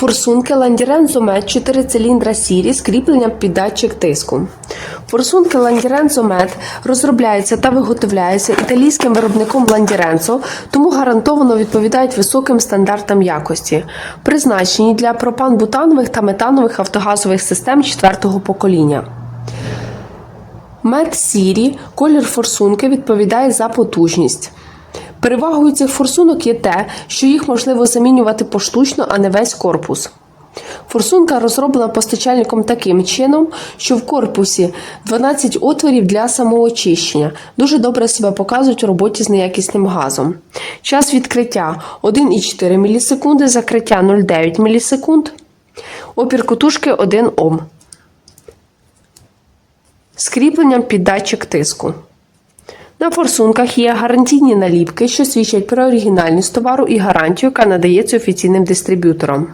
Форсунки Ландірензо Мед 4 циліндра сірі з кріпленням під датчик тиску. Форсунки Ландірензо Мед розробляються та виготовляються італійським виробником Ландіренцо, тому гарантовано відповідають високим стандартам якості, призначені для пропан-бутанових та метанових автогазових систем четвертого покоління. Мед сірі, колір форсунки відповідає за потужність. Перевагою цих форсунок є те, що їх можливо замінювати поштучно, а не весь корпус. Форсунка розроблена постачальником таким чином, що в корпусі 12 отворів для самоочищення. Дуже добре себе показують у роботі з неякісним газом. Час відкриття 1,4 мілісекунди, закриття 0,9 мілісекунд. Опір котушки 1 Ом. З кріпленням під датчик тиску. На форсунках є гарантійні наліпки, що свідчать про оригінальність товару і гарантію, яка надається офіційним дистриб'ютором.